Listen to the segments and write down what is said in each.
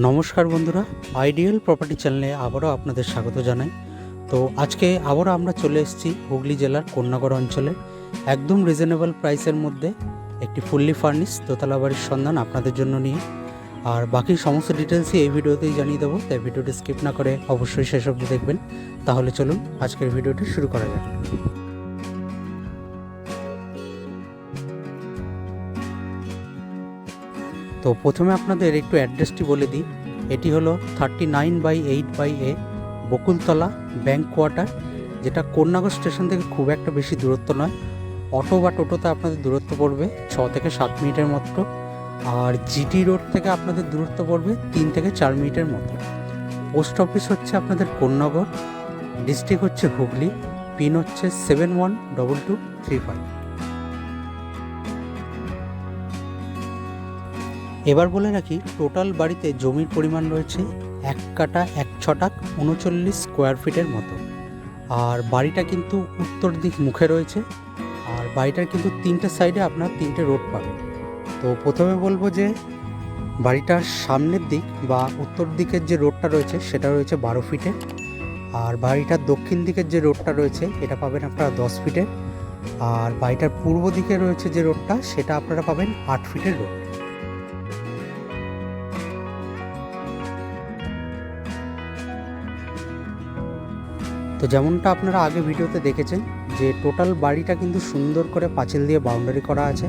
নমস্কার বন্ধুরা ideal property চ্যানেলে আবারও আপনাদের স্বাগত জানাই। তো আজকে আবারও আমরা চলে এসেছি হুগলি জেলার কন্যাগড় অঞ্চলে। একদম রিজনেবল প্রাইসের মধ্যে একটি ফুললি ফার্নিশ দোতলা বাড়ির সন্ধান আপনাদের জন্য নিয়ে। আর বাকি সমস্ত ডিটেলসই এই ভিডিওতেই জানিয়ে দেবো, তাই ভিডিওটি স্কিপ না করে অবশ্যই অবধি দেখবেন। তাহলে চলুন আজকের ভিডিওটি শুরু করা যাক। তো প্রথমে আপনাদের একটু অ্যাড্রেসটি বলে দিই। এটি হলো thirty nine by eight by A Bakultala bank quarter যেটা কন্যাগর স্টেশন থেকে খুব একটা বেশি দূরত্ব নয়। অটো বা টোটোতে আপনাদের দূরত্ব পড়বে ছ থেকে সাত মিনিটের মতো। আর জিটি রোড থেকে আপনাদের দূরত্ব পড়বে তিন থেকে চার মিনিটের মতো। পোস্ট অফিস হচ্ছে আপনাদের কন্যাগর ডিস্ট্রিক্ট হচ্ছে হুগলি, পিন হচ্ছে seven one double two three five এবার বলে রাখি টোটাল বাড়িতে জমির পরিমাণ রয়েছে এক কাটা এক ছটাক উনচল্লিশ স্কোয়ার ফিটের মতো। আর বাড়িটা কিন্তু উত্তর দিক মুখে রয়েছে। আর বাড়িটার কিন্তু তিনটে সাইডে আপনার তিনটে রোড পাবেন। তো প্রথমে বলব যে, বাড়িটার সামনের দিক বা উত্তর দিকের যে রোডটা রয়েছে, সেটা রয়েছে বারো ফিটে আর বাড়িটার দক্ষিণ দিকের যে রোডটা রয়েছে, এটা পাবেন আপনারা দশ ফিটে আর বাড়িটার পূর্ব দিকে রয়েছে যে রোডটা সেটা আপনারা পাবেন আট ফিটের রোড তো যেমনটা আপনারা আগে ভিডিওতে দেখেছেন, যে টোটাল বাড়িটা কিন্তু সুন্দর করে পাঁচিল দিয়ে বাউন্ডারি করা আছে।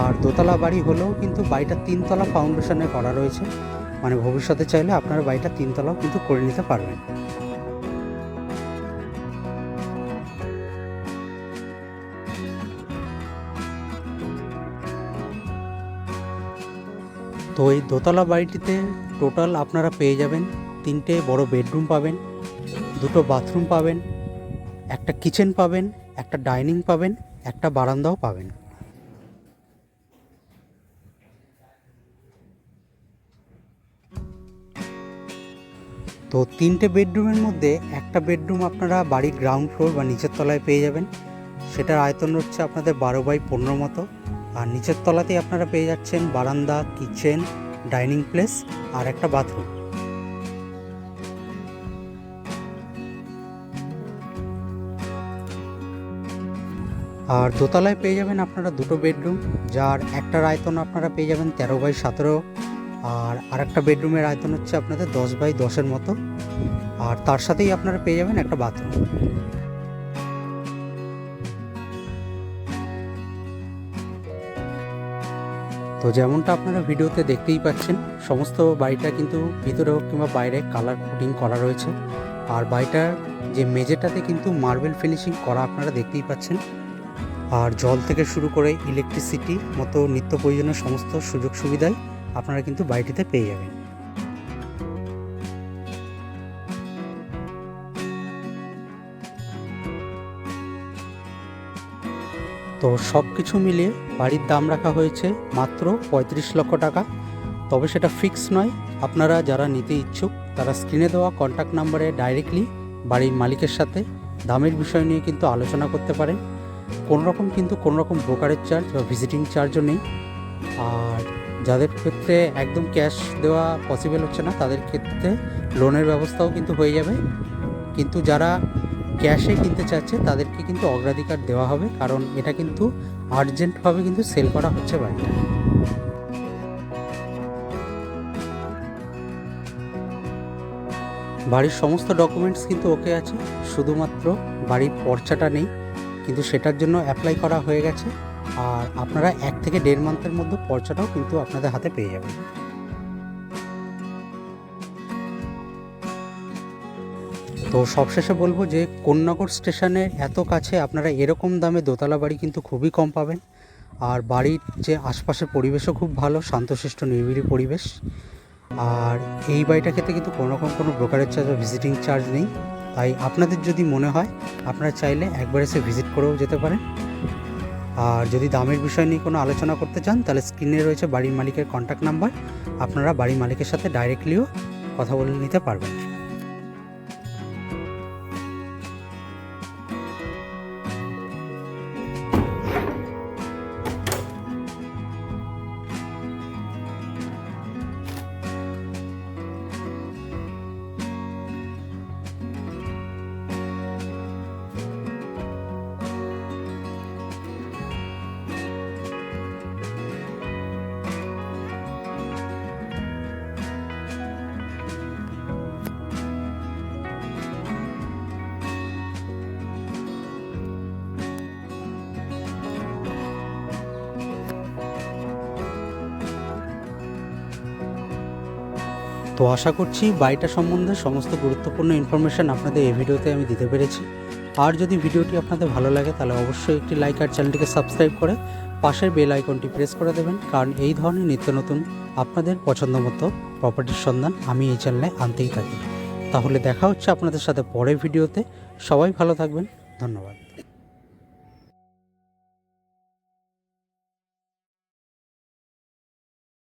আর দোতলা বাড়ি হলেও কিন্তু বাড়িটা তিনতলা ফাউন্ডেশনে করা রয়েছে। মানে ভবিষ্যতে চাইলে আপনারা বাড়িটা তিনতলাও কিন্তু করে নিতে পারবেন। তো এই দোতলা বাড়িটিতে টোটাল আপনারা পেয়ে যাবেন তিনটে বড় বেডরুম পাবেন দুটো বাথরুম পাবেন, একটা কিচেন পাবেন, একটা ডাইনিং পাবেন, একটা বারান্দাও পাবেন। তো তিনটে বেডরুমের মধ্যে একটা বেডরুম আপনারা বাড়ির গ্রাউন্ড ফ্লোর বা নিচের তলায় পেয়ে যাবেন। সেটার আয়তন হচ্ছে আপনাদের বারো বাই পনেরো মতো। আর নিচের তলাতেই আপনারা পেয়ে যাচ্ছেন বারান্দা, কিচেন, ডাইনিং প্লেস আর একটা বাথরুম। আর দোতলায় পেয়ে যাবেন আপনারা দুটো বেডরুম, যার একটার আয়তন আপনারা পেয়ে যাবেন তেরো বাই সতেরো, আর আরেকটা বেডরুমের আয়তন হচ্ছে আপনাদের দশ বাই দশের মতো, আর তার সাথেই আপনারা পেয়ে যাবেন একটা বাথরুম। তো যেমনটা আপনারা ভিডিওতে দেখতেই পাচ্ছেন, সমস্ত বাড়িটা কিন্তু ভিতরে হোক কিংবা বাইরে কালার কোটিং করা রয়েছে, আর বাড়িটার যে মেঝেটাতে কিন্তু মার্বেল ফিনিশিং করা আপনারা দেখতেই পাচ্ছেন আর জল থেকে শুরু করে ইলেকট্রিসিটি মতো নিত্য প্রয়োজনীয় সমস্ত সুযোগ সুবিধাই আপনারা কিন্তু বাড়িটিতে পেয়ে যাবেন। তো সব কিছু মিলিয়ে বাড়ির দাম রাখা হয়েছে মাত্র পঁয়ত্রিশ লক্ষ টাকা। তবে সেটা ফিক্স নয়, আপনারা যারা নিতে ইচ্ছুক, তারা স্ক্রিনে দেওয়া কন্ট্যাক্ট নাম্বারে ডাইরেক্টলি বাড়ির মালিকের সাথে। দামের বিষয় নিয়ে কিন্তু আলোচনা করতে পারেন। রকম কিন্তু কোনো রকম ব্রোকারেজ চার্জ বা ভিজিটিং চার্জও নেই। আর যাদের ক্ষেত্রে একদম ক্যাশ দেওয়া পসিবল হচ্ছে না, তাদের ক্ষেত্রে লোনের ব্যবস্থাও কিন্তু হয়ে যাবে। কিন্তু যারা ক্যাশে কিনতে চাচ্ছে, তাদেরকে কিন্তু অগ্রাধিকার দেওয়া হবে, কারণ এটা কিন্তু আর্জেন্টভাবে কিন্তু সেল করা হচ্ছে বাড়িটা বাড়ির সমস্ত ডকুমেন্টস কিন্তু ওকে আছে, শুধুমাত্র বাড়ির পর্চাটা নেই। কিন্তু সেটার জন্য অ্যাপ্লাই করা হয়ে গেছে। আর আপনারা এক থেকে দেড় মান্থের মধ্যে পর্চাটাও কিন্তু আপনাদের হাতে পেয়ে যাবেন। তো সবশেষে বলব যে কন্যাগর স্টেশনের এত কাছে আপনারা এরকম দামে দোতলা বাড়ি কিন্তু খুবই কম পাবেন। আর বাড়ির যে আশপাশের পরিবেশও খুব ভালো, শান্তশিষ্ট, নিরিবিলি পরিবেশ। আর এই বাড়িটা ক্ষেত্রে কিন্তু কোনো রকম কোনো ব্রোকারেজ চার্জ বা ভিজিটিং চার্জ নেই। তাই আপনাদের যদি মনে হয়, আপনারা চাইলে একবার এসে ভিজিট করেও যেতে পারেন। আর যদি দামের বিষয় নিয়ে কোনো আলোচনা করতে চান, তাহলে স্ক্রিনে রয়েছে বাড়ির মালিকের কন্ট্যাক্ট নাম্বার আপনারা বাড়ির মালিকের সাথে ডাইরেক্টলিও কথা বলে নিতে পারবেন। তো আশা করছি বাড়িটা সম্বন্ধে সমস্ত গুরুত্বপূর্ণ ইনফরমেশান আপনাদের এই ভিডিওতে আমি দিতে পেরেছি। আর যদি ভিডিওটি আপনাদের ভালো লাগে, তাহলে অবশ্যই একটি লাইক আর চ্যানেলটিকে সাবস্ক্রাইব করে পাশের বেল আইকনটি প্রেস করে দেবেন। কারণ এই ধরনের নিত্য নতুন আপনাদের পছন্দ মতো প্রপার্টির সন্ধান আমি এই চ্যানেলে আনতেই থাকি। তাহলে দেখা হচ্ছে আপনাদের সাথে পরের ভিডিওতে। সবাই ভালো থাকবেন। ধন্যবাদ।